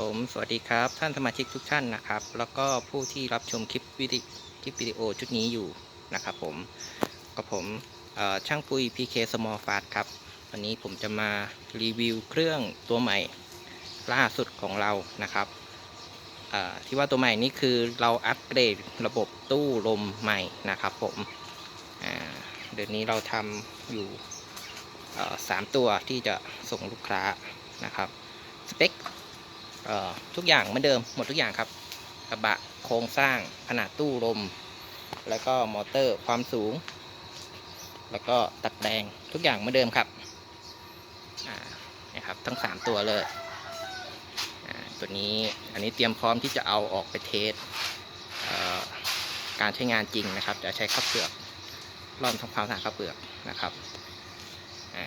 ผมสวัสดีครับ ท่านสมาชิกทุกท่านนะครับ แล้วก็ผู้ที่รับชมคลิปวิดีคลิปวิดีโอชุดนี้อยู่นะครับผมกับผมช่างปุย PK Small Fast ครับ วันนี้ผมจะมารีวิวเครื่องตัวใหม่ล่าสุดของเรานะครับที่ว่าตัวใหม่นี้คือเราอัปเกรดระบบตู้ลมใหม่นะครับผมเดี๋ยวนี้เราทำอยู่สามตัวที่จะส่งลูกค้านะครับสเปค ทุกอย่างเหมือนเดิมหมดทุกอย่างครับกระบะโครงสร้างขนาดตู้ลม แล้วก็มอเตอร์ความสูง แล้วก็ตักแดงทุกอย่างเหมือนเดิมครับนี่ครับทั้ง 3 ตัวเลยตัวนี้อันนี้เตรียมพร้อมที่จะเอาออกไปเทสเการใช้งานจริงนะครับ จะใช้ข้าวเปลือกร่อนทำความสะอาดข้าวเปลือกนะครับอ่า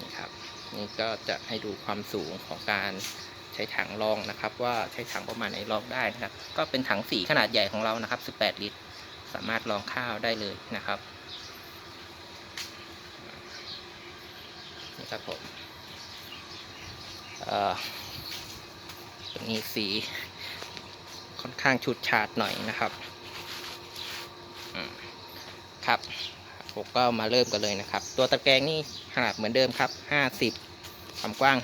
นี่ครับ นี่ก็จะให้ดูความสูงของการใช้ถังรองนะครับ ว่าใช้ถังประมาณไหนรองได้นะครับก็เป็นถังสีขนาดใหญ่ของเรานะครับ 18 ลิตร สามารถรองข้าวได้เลยนะครับนี่ครับผมเออนี่สีค่อนข้างชุดฉาดหน่อยนะครับอืมครับ ผมก็มาเริ่มกันเลยนะครับ ตัวตะแกรงนี่ขนาดเหมือนเดิมครับ 50 ความกว้าง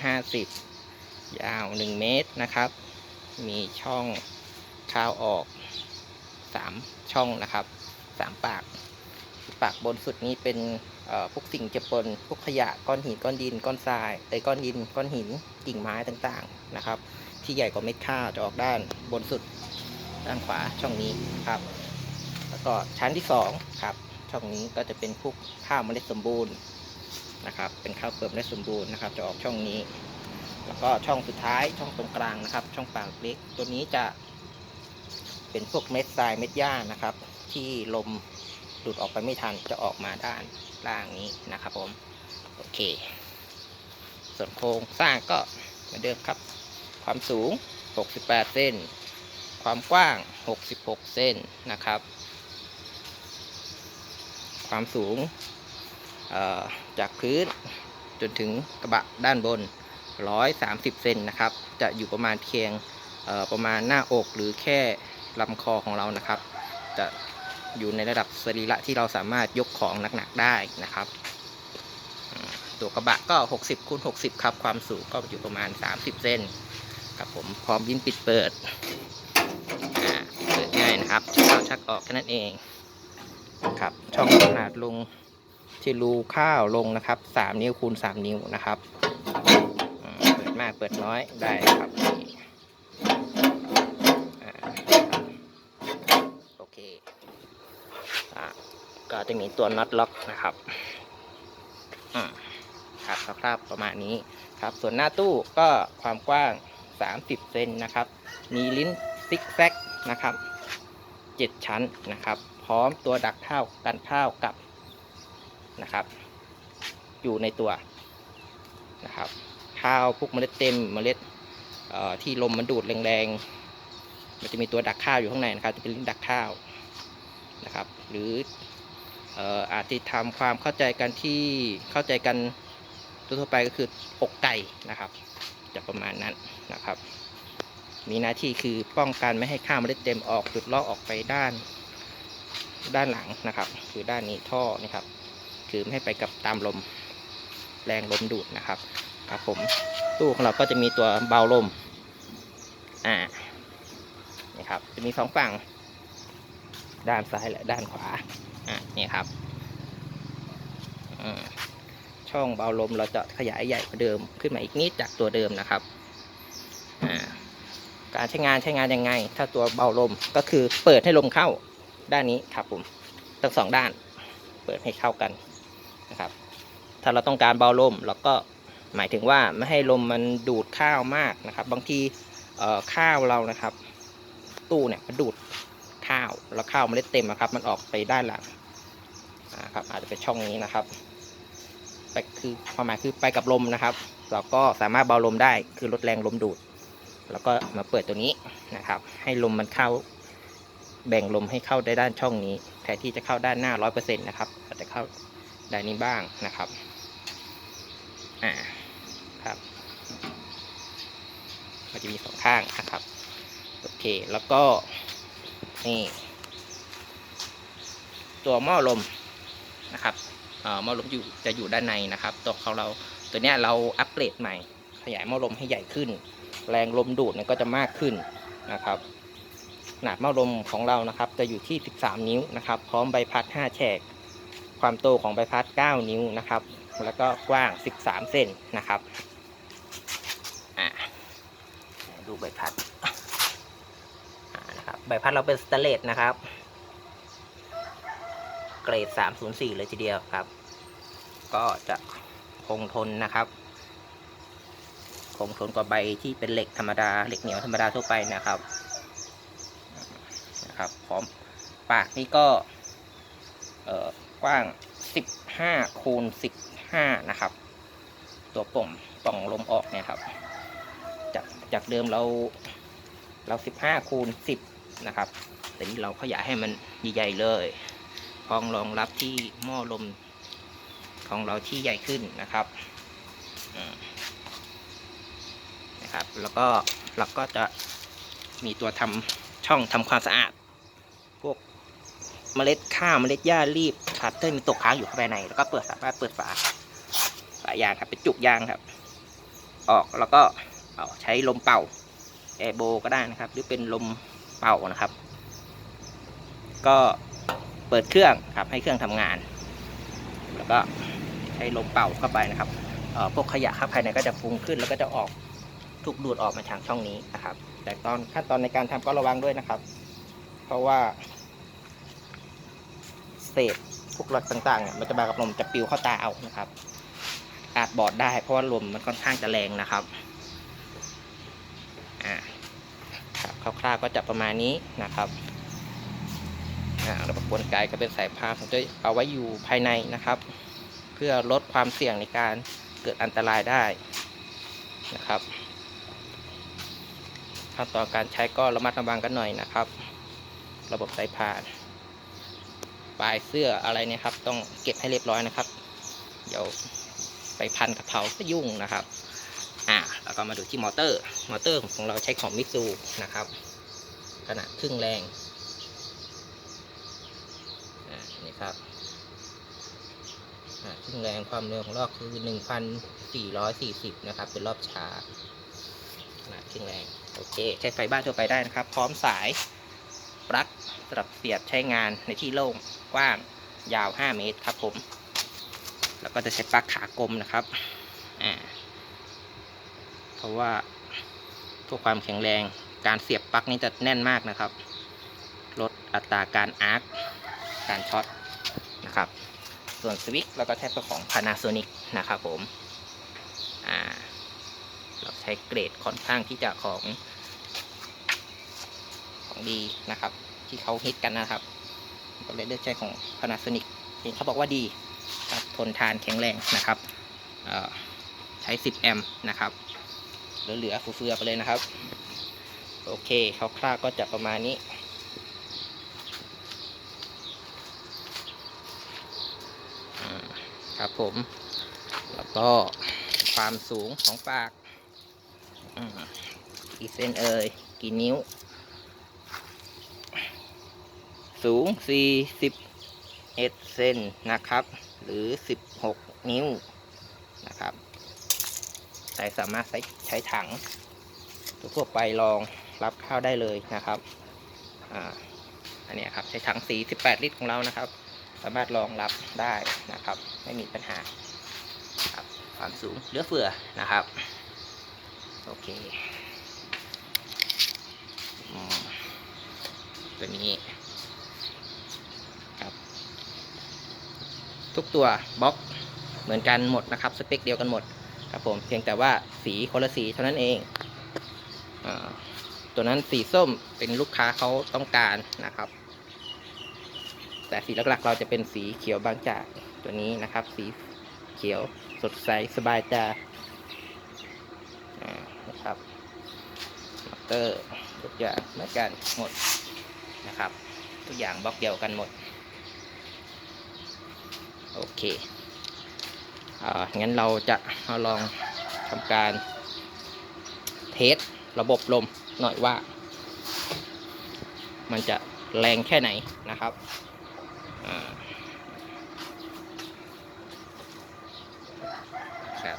50 ยาว 1 เมตรนะครับ มีช่องข้าวออก 3 ช่องนะครับ 3 ปาก ปากบนสุดนี้เป็นพวกสิ่งเจือปนพวกขยะก้อนหินก้อนดินก้อนทรายไอ้ก้อนดินก้อนหินกิ่งไม้ต่างๆนะครับ ที่ใหญ่กว่าเม็ดข้าวจะออกด้านบนสุดด้านขวาช่องนี้ครับ แล้วก็ชั้นที่สองครับ ช่องนี้ก็จะเป็นพวกข้าวเมล็ดสมบูรณ์นะครับ เป็นข้าวเปลือกเมล็ดสมบูรณ์นะครับ จะออกช่องนี้ แล้วก็ช่องสุดท้ายช่องตรงกลางนะครับ ช่องปากเล็ก ตัวนี้จะเป็นพวกเม็ดทรายเม็ดหญ้านะครับ ที่ลมดูดออกไปไม่ทันจะออกมาด้านล่างนี้นะครับผมโอเค ส่วนโครงสร้างก็เหมือนเดิมครับ ความสูง 68 เส้น ความกว้าง 66 เส้นนะครับ ความสูงจากพื้นจนถึงกระบะด้านบน 130 เซนนะครับ จะอยู่ประมาณเพียงประมาณหน้าอกหรือแค่ลำคอของเรานะครับ จะอยู่ในระดับสรีระที่เราสามารถยกของหนักๆได้นะครับ ตัวกระบะก็ 60คูณ60 ครับ ความสูงก็อยู่ประมาณ 30 เซนครับผมพร้อมยินปิดเปิดเปิดง่ายนะครับชักเข้าชักออกแค่นั้นเอง ครับ ช่องขนาดลงที่รูข้าวลงนะครับสามนิ้วคูณสามนิ้วนะครับอืมเปิดมากเปิดน้อยได้ครับนี่อ่าครับโอเคอ่าก็จะมีตัวน็อตล็อกนะครับอืมครับคร่าวๆประมาณนี้ครับ ส่วนหน้าตู้ก็ความกว้าง 30 เซนนะครับ มีลิ้นซิกแซกนะครับ 7 ชั้นนะครับพ ร้อมตัวดักข้าวกันข้าวกับนะครับ อยู่ในตัวนะครับข้าวพวกเมล็ดเต็มเมล็ดที่ลมมันดูดแรงๆ มันจะมีตัวดักข้าวอยู่ข้างในนะครับ จะเป็นลิ้นดักข้าวนะครับ หรืออาจจะทำความเข้าใจกันที่เข้าใจกันทั่วไปก็คืออกไก่นะครับ จะประมาณนั้นนะครับ มีหน้าที่คือป้องกันไม่ให้ข้าวเมล็ดเต็มออกหลุดลอกออกไปด้าน ด้านหลังนะครับ คือด้านนี้ท่อนะครับ คือไม่ให้ไปกับตามลมแรงลมดูดนะครับครับผมตู้ของเราก็จะมีตัวเบาลมอ่านี่ครับจะมีสองฝั่ง ด้านซ้ายและด้านขวาอ่านี่ครับอืมช่องเบาลมเราจะขยายใหญ่กว่าเดิมขึ้นมาอีกนิดจากตัวเดิมนะครับอ่าการใช้งานใช้งานยังไง ถ้าตัวเบาลมก็คือเปิดให้ลมเข้า ด้านนี้ครับผมทั้งสองด้าน เปิดให้เข้ากันนะครับ ถ้าเราต้องการเบาลมเราก็หมายถึงว่าไม่ให้ลมมันดูดข้าวมากนะครับ บางทีข้าวเรานะครับ ตู้เนี่ยมันดูดข้าวแล้วข้าวเมล็ดเต็มนะครับ มันออกไปด้านหลังนะครับ อาจจะเป็นช่องนี้นะครับไปคือความหมายคือไปกับลมนะครับ เราก็สามารถเบาลมได้คือลดแรงลมดูด แล้วก็มาเปิดตัวนี้นะครับ ให้ลมมันเข้า แบ่งลมให้เข้าได้ด้านช่องนี้แทนที่จะเข้าด้านหน้าร้อยเปอร์เซ็นต์นะครับอาจจะเข้าด้านนี้บ้างนะครับอ่าครับมันจะมีสองข้างนะครับโอเคแล้วก็นี่ตัวหม้อลมนะครับหม้อลมอยู่จะอยู่ด้านในนะครับ ตัวเขาเราตัวเนี้ยเราอัปเกรดใหม่ ขยายหม้อลมให้ใหญ่ขึ้น แรงลมดูดเนี่ยก็จะมากขึ้นนะครับ ขนาดหม้อลมของเรานะครับ จะอยู่ที่ 13 นิ้วนะครับ พร้อมใบพัด 5 แฉก ความโตของใบพัด 9 นิ้วนะครับ แล้วก็กว้าง 13 เซนนะครับอ่าดูใบพัดอ่านะครับใบพัดเราเป็นสแตเลสนะครับ เกรด 304 เลยทีเดียวครับ ก็จะคงทนนะครับ คงทนกว่าใบที่เป็นเหล็กธรรมดา เหล็กเหนียวธรรมดาทั่วไปนะครับ นะครับพร้อมปากนี่ก็กว้าง 15 คูณ 15 นะครับ ตัวป่องป่องลมออกเนี่ยครับ จากจากเดิมเราเรา 15 คูณ 10 นะครับแต่นี้เราขยายให้มันใหญ่ๆเลยพองรองรับที่หม้อลมของเราที่ใหญ่ขึ้นนะครับนะครับ แล้วก็เราก็จะมีตัวทำช่องทำความสะอาด เมล็ดข้าวเมล็ดหญ้ารีบครับถ้ามีตกค้างอยู่ข้างใน แล้วก็เปิดสามารถเปิดฝาฝายางครับเป็นจุกยางครับ ออกแล้วก็เอาใช้ลมเป่าแอร์โบก็ได้นะครับ หรือเป็นลมเป่านะครับ ก็เปิดเครื่องครับให้เครื่องทำงาน แล้วก็ใช้ลมเป่าเข้าไปนะครับพวกขยะครับภายในก็จะฟุ้งขึ้นแล้วก็จะออกถูกดูดออกมาทางช่องนี้นะครับ แต่ตอนขั้นตอนในการทำก็ระวังด้วยนะครับ เพราะว่า ษพวกหลักต่างๆเนี่ยมันจะมากับลมจะปิวเข้าตาเอานะครับ อาจบอดได้เพราะว่าลมมันค่อนข้างจะแรงนะครับอ่าครับคร่าวๆก็จะประมาณนี้นะครับอ่าระบบกลไกก็เป็นสายพานผมจะเอาไว้อยู่ภายในนะครับ เพื่อลดความเสี่ยงในการเกิดอันตรายได้นะครับขั้นตอนการใช้ก็ระมัดระวังกันหน่อยนะครับ ระบบสายพาน ปลายเสื้ออะไรเนี่ยครับ ต้องเก็บให้เรียบร้อยนะครับ เดี๋ยวไปพันกับเผาก็ยุ่งนะครับ อ่าแล้วก็มาดูที่มอเตอร์ มอเตอร์ของเราใช้ของมิซูนะครับ ขนาดครึ่งแรง อ่า นี่ครับ อ่าซึ่งแรงความเร็วของรอบคือ 1,440 นะครับ เป็นรอบช้า ขนาดครึ่งแรง โอเค ใช้ไฟบ้านทั่วไปได้นะครับ พร้อมสาย สำหรับเสียบใช้งานในที่โล่งกว้างยาว 5 เมตรครับผม แล้วก็จะใช้ปลั๊กขากลมนะครับอ่าเพราะว่าเพื่อความแข็งแรงการเสียบปลั๊กนี้จะแน่นมากนะครับ ลดอัตราการอาร์คการช็อตนะครับ ส่วนสวิตช์เราก็ใช้ตัวของ Panasonic นะครับผมอ่าเราใช้เกรดค่อนข้างที่จะของของดีนะครับ ที่เขาฮิตกันนะครับ ก็เลยเลือกใช้ของ Panasonic เห็นเขาบอกว่าดีครับทนทานแข็งแรงนะครับใช้ 10 แอมป์นะครับเหลือๆเฟือๆไปเลยนะครับ โอเคคร่าวๆก็จะประมาณนี้ครับผม แล้วก็ความสูงของปาก กี่เส้นเอ่ย กี่นิ้ว สูง 41 เซนนะครับ หรือ 16 นิ้วนะครับ ใช้สามารถใช้ใช้ถังทั่วไปรองรับข้าวได้เลยนะครับอ่าอันนี้ครับใช้ถังสี 18 ลิตรของเรานะครับ สามารถรองรับได้นะครับ ไม่มีปัญหาครับความสูงเหลือเฟือนะครับ โอเคอืมตัวนี้ครับ ทุกตัวบล็อกเหมือนกันหมดนะครับ สเปคเดียวกันหมดครับผมเพียงแต่ว่าสีคนละสีเท่านั้นเองอตัวนั้นสีส้มเป็นลูกค้าเขาต้องการนะครับ แต่สีหลักๆ เราจะเป็นสีเขียวบางจากตัวนี้นะครับ สีเขียวสดใสสบายตาอ่านะครับมอเตอร์ทุกอย่างเหมือนกันหมดนะครับ ทุกอย่างบล็อกเดียวกันหมด โอเคอ่างั้นเราจะมาลองทำการเทสระบบลมหน่อยว่า มันจะแรงแค่ไหนนะครับอ่าครับ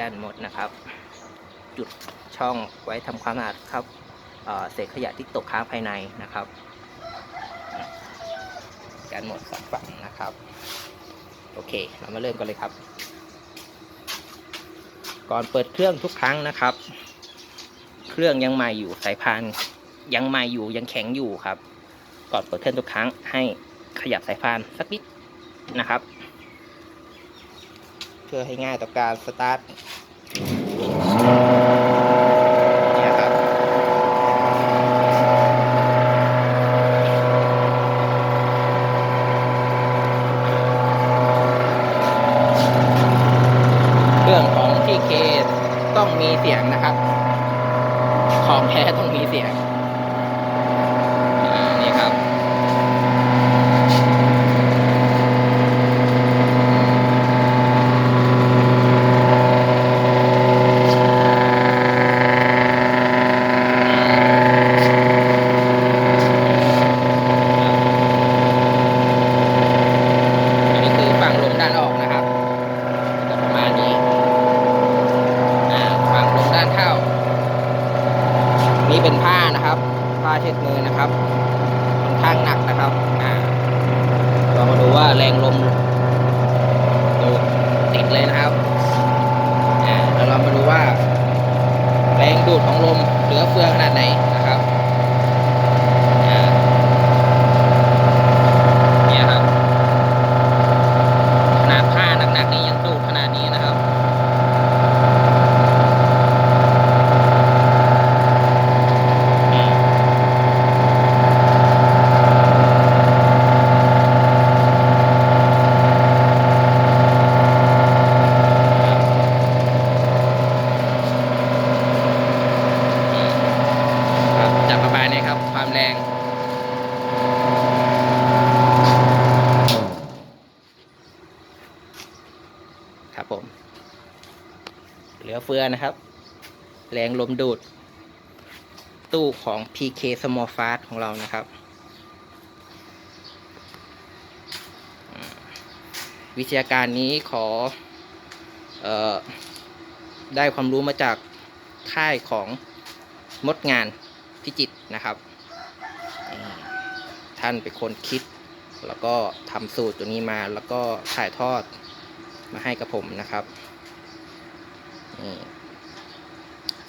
ด้านหมดนะครับ จุดช่องไว้ทำความสะอาดครับ เศษขยะที่ตกค้างภายในนะครับการหมดสองฝั่งนะครับ โอเค เรามาเริ่มกันเลยครับ ก่อนเปิดเครื่องทุกครั้งนะครับ เครื่องยังใหม่อยู่สายพานยังใหม่อยู่ยังแข็งอยู่ครับ ก่อนเปิดเครื่องทุกครั้ง ให้ขยับสายพานสักนิดนะครับ เพื่อให้ง่ายต่อการสตาร์ทเนี่ยครับ เครื่องของ TK ต้องมีเสียงนะครับ ของแท้ต้องมีเสียง อ่า นี่ครับ อันนี้คือฝั่งลมด้านออกนะครับจะประมาณนี้ อ่า ฝั่งลมด้านเข้า นี่เป็นผ้านะครับ ผ้าเช็ดมือนะครับ ค่อนข้างหนักนะครับ อ่าเรามาดูว่าแรงลมดูติดเลยนะครับ อ่าแล้วเรามาดูว่า แรง ดูดของลมเหลือเฟือขนาดไหนนะครับ อ่า เนี่ยครับ ขนาดผ้าหนักๆนี่ยังดูดขนาดนี้นะครับ อืมครับจะประมาณนี้ครับ ความแรง ครับผม เหลือเฟือ นะครับ แรงลมดูด ตู้ของ PK Small Fast ของเรานะครับ วิทยาการนี้ขอออได้ความรู้มาจากค่ายของมดงานพิจิตรนะครับ ท่านเป็นคนคิด แล้วก็ทำสูตรตัวนี้มาแล้วก็ถ่ายทอดมาให้กับผมนะครับ นี่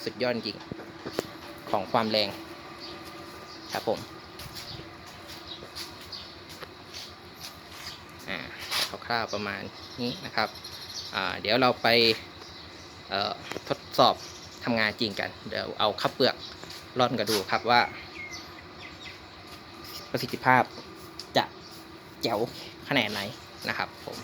สุดยอดจริงของความแรง ครับผมอ่าคร่าวๆประมาณนี้นะครับเดี๋ยวเราไปทดสอบทำงานจริงกัน เดี๋ยวเอาข้าวเปลือกร่อนกันดูครับว่า ประสิทธิภาพจะเจ๋วขนาดไหนนะครับผม